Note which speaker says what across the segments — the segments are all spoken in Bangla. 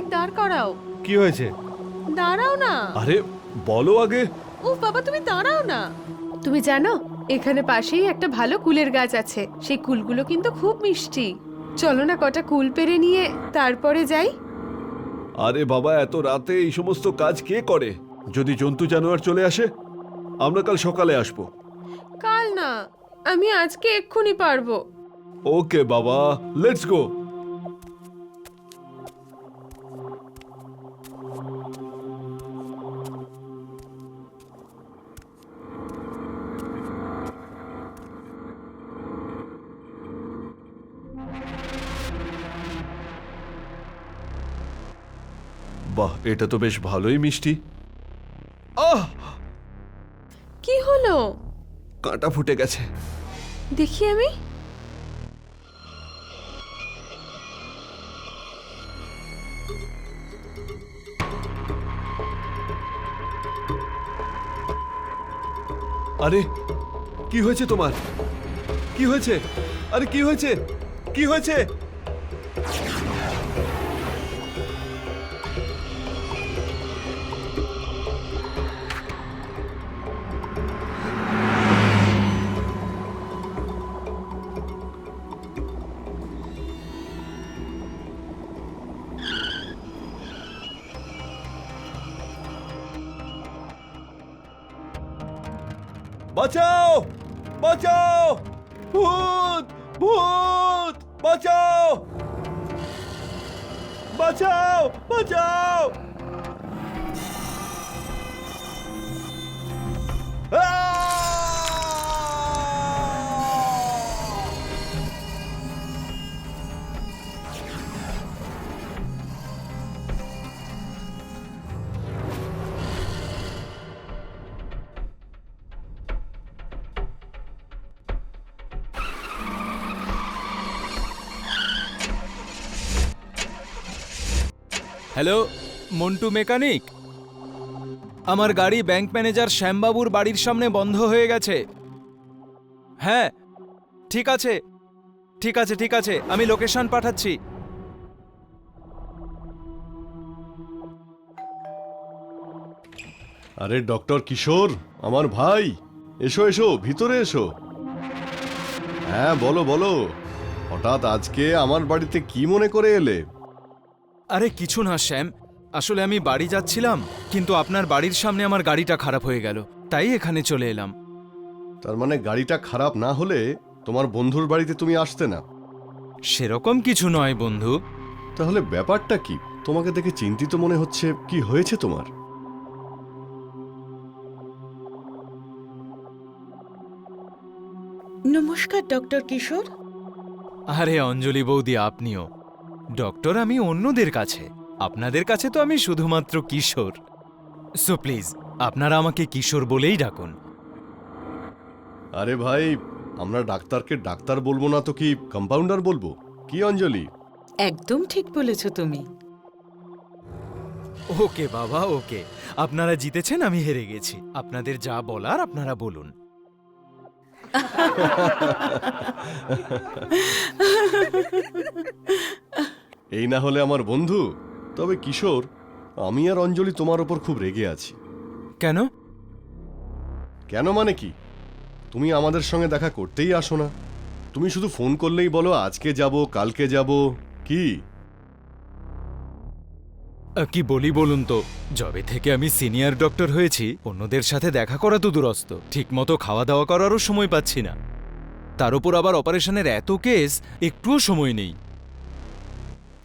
Speaker 1: বাইক দাঁড় করাও।
Speaker 2: কি হয়েছে?
Speaker 1: দাঁড়াও না।
Speaker 2: আরে বলো আগে।
Speaker 1: ও বাবা তুমি দাঁড়াও না। তুমি জানো এখানে পাশেই একটা ভালো কুলের গাছ আছে। সেই কুলগুলো কিন্তু খুব মিষ্টি। চলো না কটা কুল পেরে নিয়ে তারপরে যাই।
Speaker 2: আরে বাবা এত রাতে এই সমস্ত কাজ কে করে? যদি জন্তু জানোয়ার চলে আসে আমরা কাল সকালে আসব।
Speaker 1: কাল না আমি আজকে এক্ষুনি পারব।
Speaker 2: ওকে বাবা লেটস গো। এটা তো বেশ ভালোই মিষ্টি। আহ!
Speaker 1: কি হলো?
Speaker 2: কাঁটা ফুটে গেছে।
Speaker 1: দেখি আমি।
Speaker 2: আরে কি হয়েছে তোমার? কি হয়েছে? আরে কি হয়েছে? কি হয়েছে? বাঁচাও বাঁচাও
Speaker 3: হ্যালো, মন্টু মেকানিক? আমার গাড়ি ব্যাংক ম্যানেজার শ্যামবাবুর বাড়ির সামনে বন্ধ হয়ে গেছে। হ্যাঁ ঠিক আছে ঠিক আছে ঠিক আছে, আমি লোকেশন পাঠাচ্ছি।
Speaker 4: আরে, ডক্টর কিশোর, আমার ভাই, এসো এসো, ভিতরে এসো। হ্যাঁ বলো বলো, হঠাৎ আজকে আমার বাড়িতে কি মনে করে এলে?
Speaker 3: আরে কিছু না শ্যাম। আসলে আমি বাড়ি যাচ্ছিলাম কিন্তু আপনার বাড়ির সামনে আমার গাড়িটা খারাপ হয়ে গেল তাই এখানে চলে এলাম।
Speaker 4: তার মানে গাড়িটা খারাপ না হলে তোমার বন্ধুর বাড়িতে তুমি আসতে না?
Speaker 3: সেরকম কিছু নয় বন্ধু।
Speaker 4: তাহলে ব্যাপারটা কি? তোমাকে দেখে চিন্তিত মনে হচ্ছে কি হয়েছে তোমার?
Speaker 5: নমস্কার ডক্টর কিশোর।
Speaker 3: আরে অঞ্জলি বৌদি আপনিও। ডক্টর আমি অন্যদের কাছে। আপনাদের কাছে তো আমি শুধুমাত্র কিশোর। সো প্লিজ আপনারা আমাকে কিশোর বলেই ডাকুন।
Speaker 4: আরে ভাই আমরা ডাক্তারকে ডাক্তার বলব না তো কি কম্পাউন্ডার বলব? কি অঞ্জলি?
Speaker 5: একদম ঠিক বলেছ তুমি।
Speaker 3: ওকে বাবা ওকে। আপনারা জিতেছেন আমি হেরে গেছি। আপনাদের যা বলার আপনারা বলুন।
Speaker 4: এই না হলে আমার বন্ধু। তবে কিশোর আমি আর অঞ্জলি তোমার ওপর খুব রেগে আছি।
Speaker 3: কেন?
Speaker 4: কেন মানে কি? তুমি আমাদের সঙ্গে দেখা করতেই আসো না। তুমি শুধু ফোন করলেই বলো আজকে যাব কালকে যাব কি?
Speaker 3: কি বলি বলুন তো? যবে থেকে আমি সিনিয়র ডক্টর হয়েছি অন্যদের সাথে দেখা করা তো দূরস্থ ঠিকমতো খাওয়া দাওয়া করারও সময় পাচ্ছি না। তার উপর আবার অপারেশনের এত কেস একটুও সময় নেই।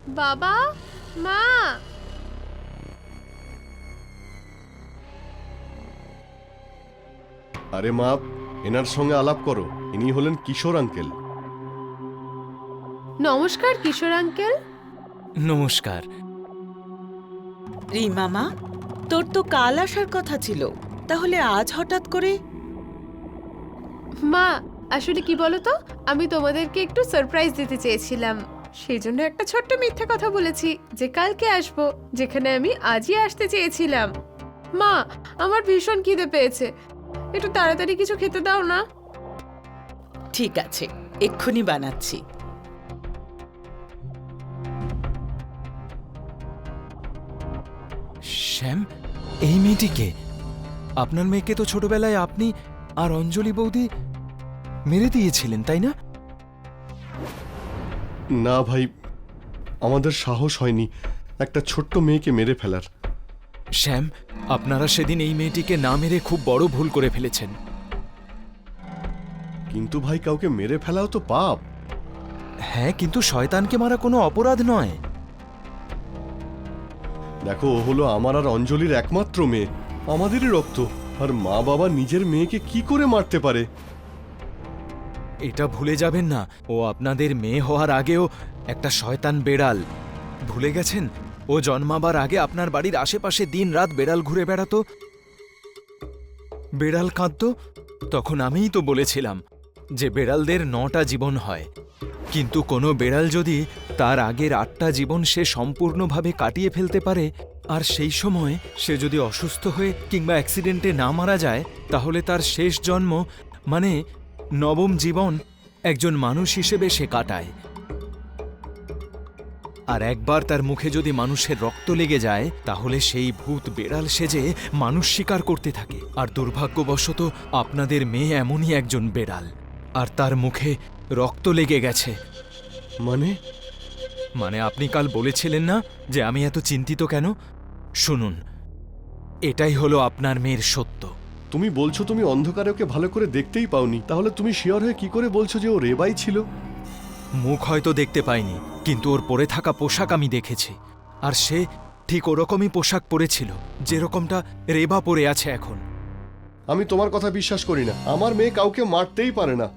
Speaker 1: বাবা মা।
Speaker 4: আরে মা এনার সঙ্গে আলাপ করো। ইনি হলেন কিশোর আঙ্কেল।
Speaker 1: নমস্কার কিশোর আঙ্কেল।
Speaker 3: নমস্কার।
Speaker 5: রিমামা তোর তো কাল আসার কথা ছিল। তাহলে আজ হঠাৎ করে?
Speaker 1: মা আসলে কি বলো তো আমি তোমাদেরকে একটু সারপ্রাইজ দিতে চেয়েছিলাম। সেই জন্য একটা ছোট্ট মিথ্যে কথা বলেছি যে কালকে আসব যেখানে আমি আজই আসতে চেয়েছিলাম। মা আমার ভীষণ খিদে পেয়েছে। একটু তাড়াতাড়ি কিছু খেতে দাও না।
Speaker 5: ঠিক আছে এক্ষুনি বানাচ্ছি।
Speaker 3: শ্যাম এই মেয়েটিকে? আপনার মেয়েকে তো ছোটবেলায় আপনি আর অঞ্জলি বৌদি মেরে দিয়েছিলেন তাই না?
Speaker 4: না ভাই আমাদের সাহস হয়নি একটা ছোট্ট মেয়েকে মেরে ফেলার।
Speaker 3: শ্যাম আপনারা সেদিন এই মেয়েটিকে না মেরে খুব বড় ভুল করে ফেলেছেন।
Speaker 4: কিন্তু ভাই কাউকে মেরে ফেলাও তো পাপ।
Speaker 3: হ্যাঁ কিন্তু শয়তানকে মারা কোনো অপরাধ নয়।
Speaker 4: দেখো ও হলো আমার আর অঞ্জলির একমাত্র মেয়ে। আমাদেরই রক্ত। আর মা বাবা নিজের মেয়েকে কি করে মারতে পারে?
Speaker 3: এটা ভুলে যাবেন না। ও আপনাদের মেয়ে হওয়ার আগেও একটা শয়তান বেড়াল। ভুলে গেছেন? ও জন্মাবার আগে আপনার বাড়ির আশেপাশে দিন রাত বেড়াল ঘুরে বেড়াতো? বেড়াল কাঁদতো? তখন আমিই তো বলেছিলাম যে বেড়ালদের নটা জীবন হয়। কিন্তু কোনো বেড়াল যদি তার আগের আটটা জীবন সে সম্পূর্ণভাবে কাটিয়ে ফেলতে পারে, আর সেই সময় সে যদি অসুস্থ হয়ে কিংবা অ্যাক্সিডেন্টে না মারা যায়, তাহলে তার শেষ জন্ম মানে নবম জীবন একজন মানুষ হিসেবে সে কাটায়। আর একবার তার মুখে যদি মানুষের রক্ত লেগে যায় তাহলে সেই ভূত বেড়াল সেজে মানুষ শিকার করতে থাকে। আর দুর্ভাগ্যবশত আপনাদের মেয়ে এমনই একজন বেড়াল। আর তার মুখে রক্ত লেগে গেছে।
Speaker 4: মানে?
Speaker 3: মানে আপনি কাল বলেছিলেন না যে আমি এত চিন্তিত কেন? শুনুন এটাই হলো আপনার মেয়ের সত্য।
Speaker 4: তুমি বলছো তুমি অন্ধকারে ওকে ভালো করে দেখতেই পাওনি। তাহলে তুমি শিওর হয়ে কি করে বলছো যে ও রেবাই ছিল?
Speaker 3: মুখ হয়তো দেখতে পাইনি কিন্তু ওর পরে থাকা পোশাক আমি দেখেছি। আর সে ঠিক ওরকমই পোশাক পরেছিল যেরকমটা রেবা পরে আছে এখন।
Speaker 4: আমি তোমার কথা বিশ্বাস করি না। আমার মেয়ে কাউকে মারতেই পারে না।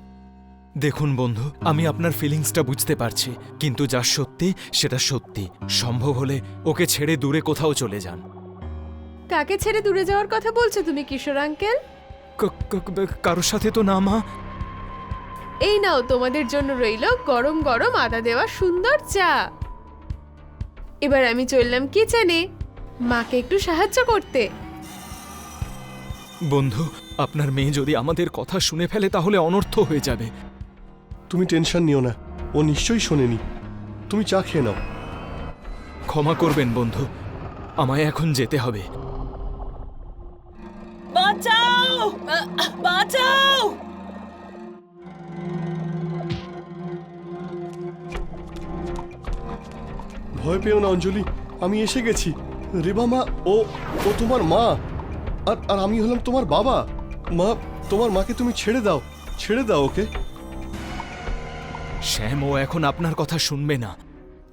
Speaker 3: দেখুন বন্ধু আমি আপনার ফিলিংসটা বুঝতে পারছি কিন্তু যা সত্যি সেটা সত্যি। সম্ভব হলে ওকে ছেড়ে দূরে কোথাও চলে যান।
Speaker 1: কাকে ছেড়ে দূরে যাওয়ার কথা বলছো তুমি কিশোর আঙ্কেল?
Speaker 3: কারোর সাথে তো না মা।
Speaker 1: এই নাও তোমাদের জন্য রইল গরম গরম আদা দেওয়া সুন্দর চা। এবার আমি চললাম কিচেনে। মাকে একটু সাহায্য করতে।
Speaker 3: বন্ধু আপনার মেয়ে যদি আমাদের কথা শুনে ফেলে তাহলে অনর্থ হয়ে যাবে।
Speaker 4: তুমি টেনশন নিও না ও নিশ্চয়ই শোনেনি। তুমি চা খেয়ে নাও।
Speaker 3: ক্ষমা করবেন বন্ধু। আমায় এখন যেতে হবে।
Speaker 5: বাঁচাও!
Speaker 4: ভয় পেও না অঞ্জলি। আমি এসে গেছি। রেবা মা ও ও তোমার মা। আর আর আমি হলাম তোমার বাবা। মা তোমার মাকে তুমি ছেড়ে দাও। ছেড়ে দাও ওকে।
Speaker 3: শ্যাম ও এখন আপনার কথা শুনবে না।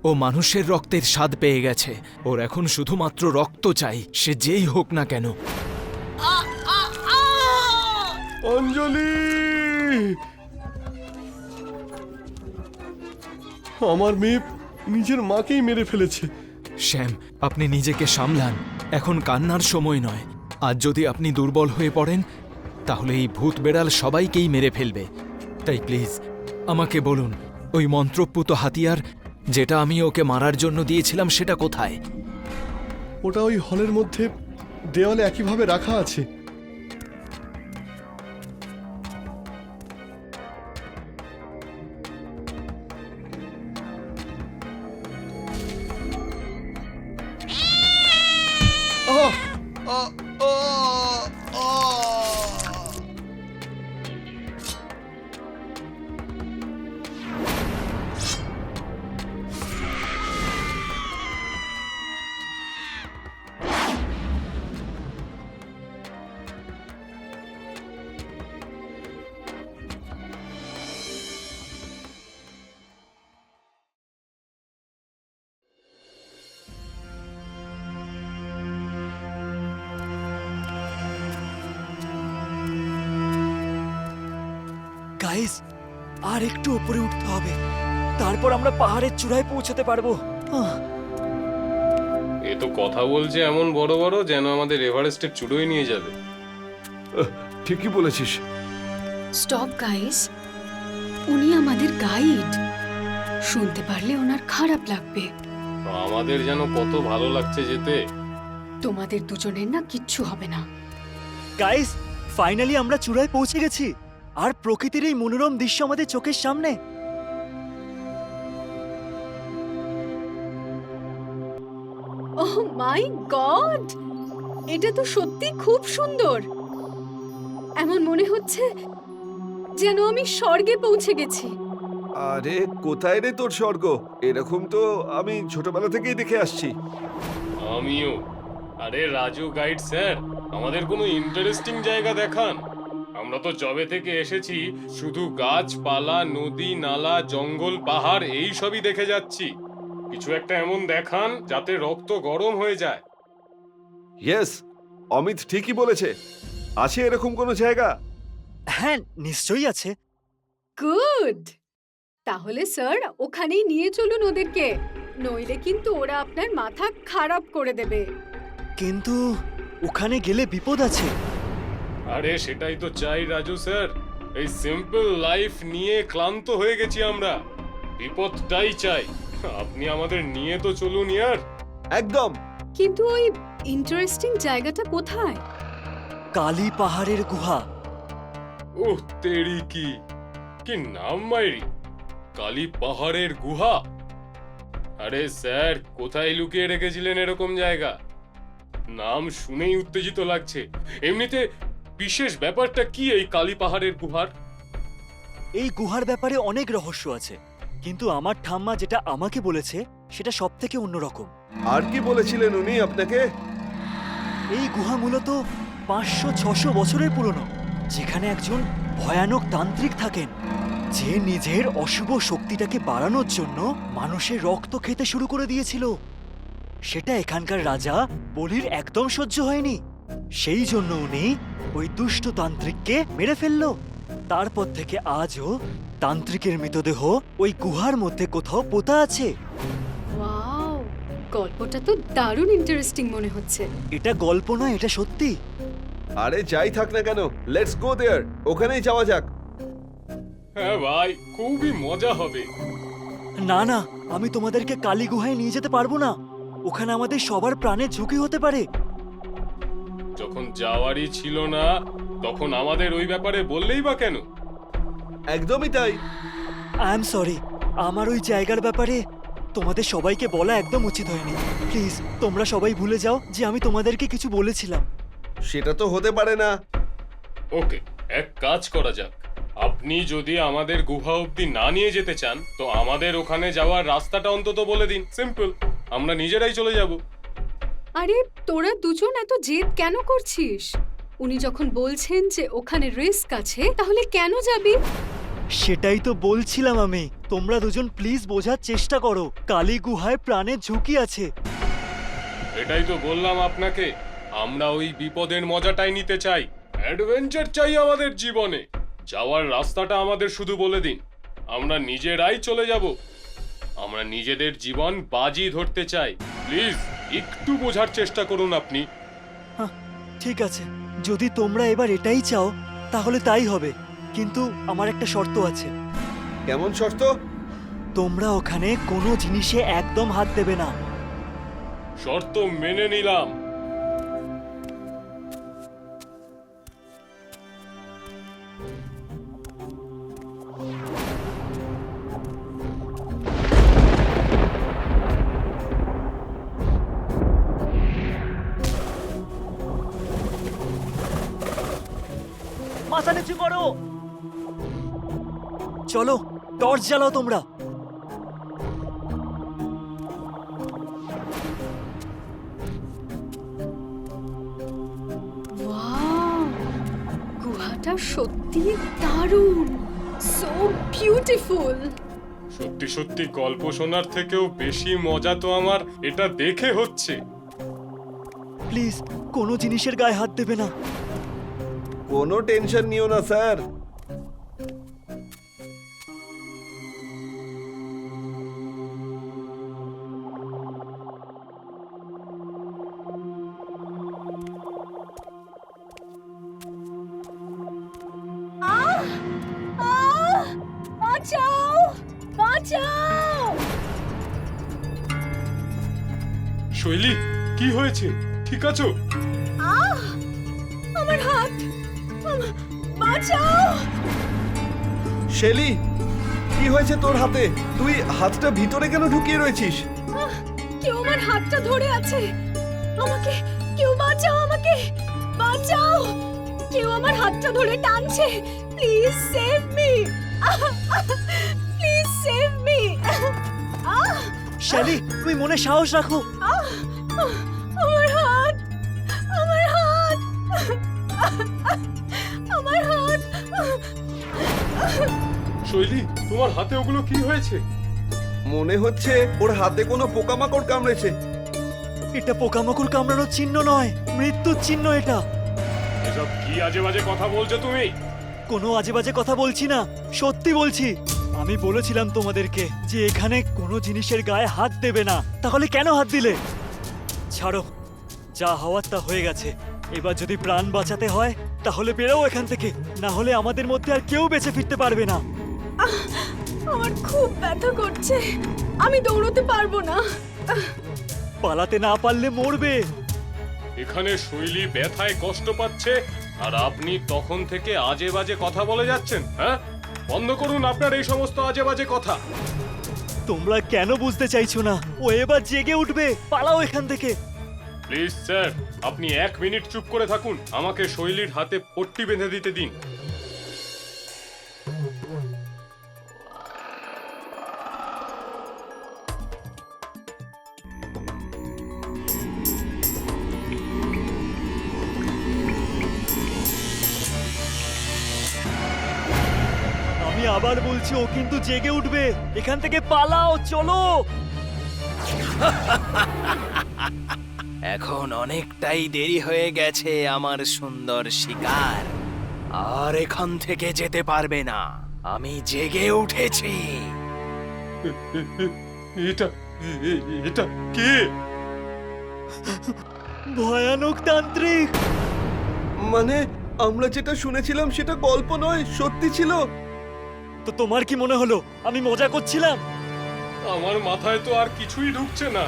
Speaker 3: ও মানুষের রক্তের স্বাদ পেয়ে গেছে। ওর এখন শুধুমাত্র রক্ত চাই। সে যেই হোক না কেন।
Speaker 4: অঞ্জলি! আমার মেয়ে নিজের মাকেই মেরে ফেলেছে।
Speaker 3: শ্যাম আপনি নিজেকে সামলান। এখন কান্নার সময় নয়। আজ যদি আপনি দুর্বল হয়ে পড়েন তাহলে এই ভূত বেড়াল সবাইকেই মেরে ফেলবে। তাই প্লিজ আমাকে বলুন ওই মন্ত্রপুত হাতিয়ার যেটা আমি ওকে মারার জন্য দিয়েছিলাম সেটা কোথায়?
Speaker 4: ওটা ওই হলের মধ্যে দেওয়ালে একইভাবে রাখা আছে।
Speaker 6: গাইস আর একটু উপরে উঠতে হবে। তারপর আমরা পাহাড়ের চূড়ায় পৌঁছতে পারব। আহ,
Speaker 7: এ তো কথা বলছে এমন বড় বড় যেন আমাদের এভারেস্টের চূড়োয় নিয়ে যাবে।
Speaker 2: ঠিকই বলেছিস।
Speaker 8: স্টপ গাইস উনি আমাদের গাইড শুনতে পারলে ওনার খারাপ লাগবে।
Speaker 7: আমাদের যেন কত ভালো লাগছে যেতে।
Speaker 8: তোমাদের দুজনের না কিচ্ছু হবে না।
Speaker 6: গাইস ফাইনালি আমরা চূড়ায় পৌঁছে গেছি। আর প্রকৃতির এই মনোরম দৃশ্য আমাদের চোখের সামনে?
Speaker 8: ও মাই গড এটা তো সত্যি খুব সুন্দর। এমন মনে হচ্ছে যেন আমি স্বর্গে পৌঁছে গেছি।
Speaker 2: আরে কোথায় রে তোর স্বর্গ? এরকম তো আমি ছোটবেলা থেকেই দেখে আসছি।
Speaker 7: আমিও। আরে রাজু গাইড স্যার আমাদের কোনো ইন্টারেস্টিং জায়গা দেখান। আমরা তো জবে থেকে এসেছি শুধু গাছপালা নদী নালা জঙ্গল পাহাড় এই সবই দেখে যাচ্ছি। কিছু একটা এমন দেখান যাতে রক্ত গরম হয়ে যায়।
Speaker 2: ইয়েস অমিত ঠিকই বলেছে। আছে এরকম কোনো জায়গা?
Speaker 6: হ্যাঁ নিশ্চয়ই আছে।
Speaker 8: গুড! তাহলে স্যার ওখানেই নিয়ে চলুন ওদেরকে। নইলে কিন্তু ওরা আপনার মাথা খারাপ করে দেবে।
Speaker 6: কিন্তু ওখানে গেলে বিপদ আছে।
Speaker 7: আরে সেটাই তো চাই রাজু স্যার। এই সিম্পল লাইফ নিয়ে ক্লান্ত হয়ে গেছি আমরা। বিপদটাই চাই। আপনি আমাদের নিয়ে তো চলুন ইয়ার।
Speaker 2: একদম।
Speaker 8: কিন্তু ওই ইন্টারেস্টিং জায়গাটা কোথায়?
Speaker 6: কালী পাহাড়ের গুহা।
Speaker 7: ওহ তেরি কি? কি নাম মাইরি? কালী পাহাড়ের গুহা? আরে স্যার কোথায় লুকিয়ে রেখেছিলেন এরকম জায়গা? নাম শুনেই উত্তেজিত লাগছে। এমনিতে বিশেষ ব্যাপারটা কি এই কালী পাহাড়ের গুহার?
Speaker 6: এই গুহার ব্যাপারে অনেক রহস্য আছে কিন্তু আমার ঠাম্মা যেটা আমাকে বলেছে সেটা সব থেকে অন্যরকম
Speaker 2: আর কি বলেছিলেন উনি আপনাকে?
Speaker 6: এই গুহা মূলত পাঁচশো ছশো বছরের পুরনো যেখানে একজন ভয়ানক তান্ত্রিক থাকেন যে নিজের অশুভ শক্তিটাকে বাড়ানোর জন্য মানুষের রক্ত খেতে শুরু করে দিয়েছিল। সেটা এখানকার রাজা বলির একদম সহ্য হয়নি। সেই জন্য উনি ওই দুষ্ট তান্ত্রিককে মেরে ফেলল। তারপর থেকে আজও তান্ত্রিকের মৃতদেহ ওই গুহার মধ্যে কোথাও পোতা আছে।
Speaker 8: ওয়াও গল্পটা তো দারুণ ইন্টারেস্টিং মনে হচ্ছে।
Speaker 6: এটা গল্প নয় এটা সত্যি।
Speaker 2: আরে যাই থাক না কেন লেটস গো দেয়ার ওখানেই যাওয়া যাক।
Speaker 7: হ্যাঁ ভাই খুবই মজা হবে।
Speaker 6: না না আমি তোমাদেরকে কালী গুহায় নিয়ে যেতে পারব না। ওখানে আমাদের সবার প্রাণের ঝুঁকি হতে পারে।
Speaker 7: যখন যাওয়ারই ছিল না তখন আমাদের ওই ব্যাপারে বললেই বা কেন?
Speaker 2: একদমই তাই।
Speaker 6: আই এম সরি আমার ওই জায়গার ব্যাপারে তোমাদের সবাইকে বলা একদম উচিত হয়নি। প্লিজ তোমরা সবাই ভুলে যাও যে আমি তোমাদেরকে কিছু বলেছিলাম।
Speaker 2: সেটা তো হতে পারে না।
Speaker 7: ওকে এক কাজ করা যাক। আপনি যদি আমাদের গুহা অবধি না নিয়ে যেতে চান তো আমাদের ওখানে যাওয়ার রাস্তাটা অন্তত বলে দিন। সিম্পল আমরা নিজেরাই চলে যাব।
Speaker 8: আরে তোরা দুজন এত জেদ কেন করছিস? উনি যখন বলছেন যে ওখানে রিস্ক আছে তাহলে কেন যাবি?
Speaker 6: সেটাই তো বলছিলাম আমি। তোমরা দুজন প্লিজ বোঝার চেষ্টা করো। কালী গুহায় প্রাণের ঝুঁকি আছে।
Speaker 7: এটাই তো বললাম আপনাকে। আমরা ওই বিপদের মজাটাই নিতে চাই। অ্যাডভেঞ্চার চাই আমাদের জীবনে। যাওয়ার রাস্তাটা আমাদের শুধু বলে দিন। আমরা নিজেরাই চলে যাব। আমরা নিজেদের জীবন বাজি ধরতে চাই। প্লিজ। একটু বোঝার চেষ্টা করুন আপনি।
Speaker 6: ঠিক আছে। যদি তোমরা এবার এটাই চাও তাহলে তাই হবে। কিন্তু আমার একটা শর্ত আছে।
Speaker 2: কেমন শর্ত?
Speaker 6: তোমরা ওখানে কোনো জিনিসে একদম হাত দেবে না।
Speaker 7: শর্ত মেনে নিলাম।
Speaker 6: জ্বালাও তোমরা।
Speaker 8: গুহাটা সত্যি দারুণ সো বিউটিফুল
Speaker 7: সত্যি সত্যি গল্প শোনার থেকেও বেশি মজা তো আমার এটা দেখে হচ্ছে।
Speaker 6: প্লিজ কোনো জিনিসের গায়ে হাত দেবে না।
Speaker 2: কোনো টেনশন নিও না স্যার।
Speaker 8: বাঁচাও!
Speaker 7: শৈলী কি হয়েছে? ঠিক আছো?
Speaker 8: আমার হাত! আম- বাঁচাও!
Speaker 2: শেলি কি হয়েছে তোর হাতে? তুই হাতটা ভিতরে কেন ঢুকিয়ে রয়েছিস?
Speaker 8: কেউ আমার হাতটা ধরে আছে। আমাকে কেউ বাঁচাও বাঁচাও আমাকে! বাঁচাও! কেউ আমার হাতটা ধরে টানছে। প্লিজ সেভ মি
Speaker 6: শ্যালি তুমি মনে সাহস রাখো।
Speaker 8: আমার হাত আমার হাত। আমার হাত।
Speaker 7: শৈলী তোমার হাতে ওগুলো কি হয়েছে?
Speaker 2: মনে হচ্ছে ওর হাতে কোনো পোকামাকড় কামড়েছে।
Speaker 6: এটা পোকামাকড় কামড়ানোর চিহ্ন নয় মৃত্যুর চিহ্ন এটা।
Speaker 7: এসব কি আজে বাজে কথা বলছো তুমি?
Speaker 6: কোনো আজে বাজে কথা বলছি না সত্যি বলছি। আমি বলেছিলাম তোমাদেরকে যে এখানে কোনো জিনিসের গায়ে হাত দেবে না। তাহলে কেন হাত দিলে? ছাড়ো যা হওয়ার তা হয়ে গেছে। এবার যদি প্রাণ বাঁচাতে হয় তাহলে বেরো এখান থেকে। না হলে আমাদের মধ্যে আর কেউ বেঁচে ফিরতে পারবে না।
Speaker 8: আমার খুব ব্যথা করছে। আমি দৌড়তে পারব না।
Speaker 6: পালাতে না পারলে মরবে।
Speaker 7: এখানে শৈলী ব্যথায় কষ্ট পাচ্ছে আর আপনি তখন থেকে আজে বাজে কথা বলে যাচ্ছেন হ্যাঁ? বন্ধ করুন আপনার এই সমস্ত আজে বাজে কথা।
Speaker 6: তোমরা কেন বুঝতে চাইছো না? ও এবার জেগে উঠবে। পালাও এখান থেকে।
Speaker 7: প্লিজ স্যার আপনি এক মিনিট চুপ করে থাকুন। আমাকে শৈলীর হাতে পট্টি বেঁধে দিতে দিন।
Speaker 6: ও কিন্তু জেগে উঠবে। এখান থেকে পালাও চলো।
Speaker 9: এখন অনেকটাই দেরি হয়ে গেছে আমার সুন্দর শিকার। আর এখান থেকে যেতে পারবে না। আমি জেগে উঠেছি।
Speaker 7: এটা এটা কে?
Speaker 6: ভয়ানক তান্ত্রিক।
Speaker 2: মানে আমরা যেটা শুনেছিলাম সেটা গল্প নয় সত্যি ছিল?
Speaker 6: তো তোমার কি মনে হলো? আমি মজা করছিলাম।
Speaker 7: আমার মাথায় তো আর কিছুই ঢুকছে না।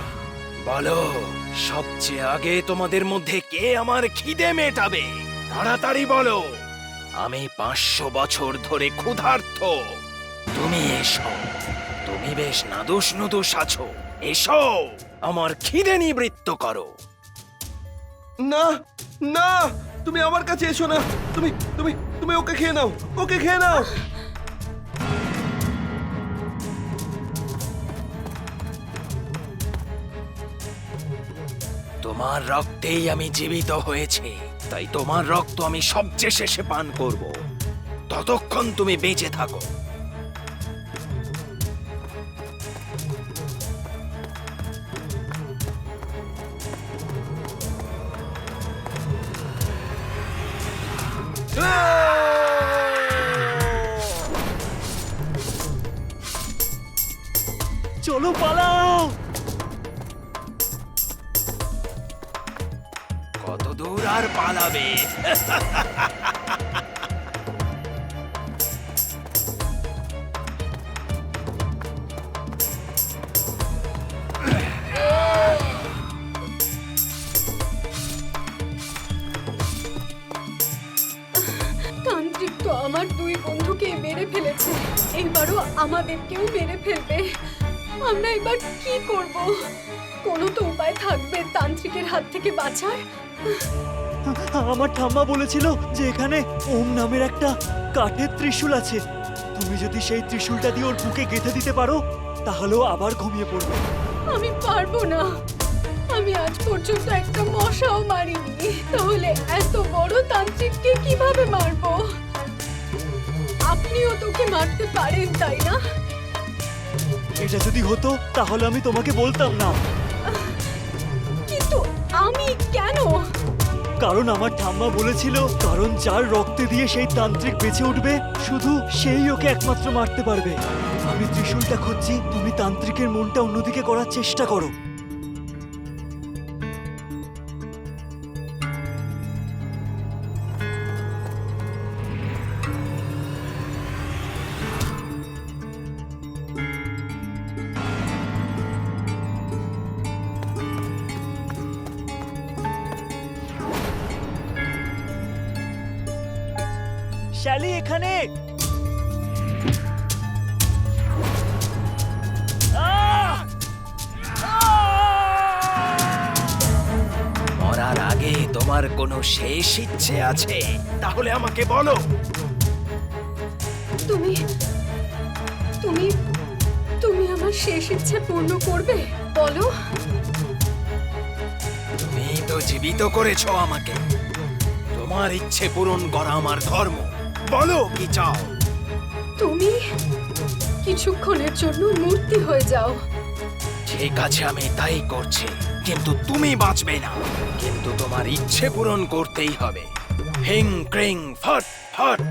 Speaker 9: বলো সবচেয়ে আগে তোমাদের মধ্যে কে আমার খিদে মেটাবে? তাড়াতাড়ি বলো। আমি পাঁচশো বছর ধরে ক্ষুধার্ত। তুমি এসো। তুমি বেশ নাদুস নুদুস আছো। এসো আমার খিদে নিবৃত্ত করো।
Speaker 2: না না তুমি আমার কাছে এসো না। তুমি তুমি তুমি ওকে খেয়ে নাও ওকে খেয়ে নাও।
Speaker 9: তোমার রক্তেই আমি জীবিত হয়েছি। তাই তোমার রক্ত আমি সবচেয়ে শেষে পান করব। ততক্ষণ তুমি বেঁচে থাকো।
Speaker 8: তান্ত্রিক তো আমার দুই বন্ধুকে মেরে ফেলেছে। এবারও আমাদেরকেও মেরে ফেলবে। আমরা এবার কি করব? কোনো তো উপায় থাকবে তান্ত্রিকের হাত থেকে বাঁচার?
Speaker 6: আমার ঠাম্মা বলেছিল যে এখানে ওম নামের একটা কাঠের ত্রিশূল আছে। তুমি যদি সেই ত্রিশূলটা দিয়ে ওর বুকে গেঁথে দিতে পারো তাহলেও আবার ঘুমিয়ে পড়বে।
Speaker 8: আমি পারব না। আমি আজ পর্যন্ত একটা মশাও মারিনি। তাহলে এত বড় তান্ত্রিককে কীভাবে মারবো? আপনিও তোকে মারতে পারেন তাই না?
Speaker 6: এটা যদি হতো তাহলে আমি তোমাকে বলতাম না।
Speaker 8: কিন্তু আমি কেন?
Speaker 6: কারণ আমার ঠাম্মা বলেছিল, কারণ যার রক্তে দিয়ে সেই তান্ত্রিক বেঁচে উঠবে, শুধু সেই ওকে একমাত্র মারতে পারবে। আমি ত্রিশূলটা খুঁজছি, তুমি তান্ত্রিকের মনটা অন্যদিকে করার চেষ্টা করো।
Speaker 9: তাহলে আমাকে বলো।
Speaker 8: তুমি তুমি তুমি আমার শেষ ইচ্ছে পূর্ণ করবে বলো।
Speaker 9: তুমি তো জীবিত করেছ আমাকে। তোমার ইচ্ছে পূরণ করা আমার ধর্ম। বলো কি চাও?
Speaker 8: তুমি কিছুক্ষণের জন্য মূর্তি হয়ে যাও।
Speaker 9: ঠিক আছে আমি তাই করছি। কিন্তু তুমি বাঁচবে না। কিন্তু তোমার ইচ্ছে পূরণ করতেই হবে। হিং ক্রিং ফট ফট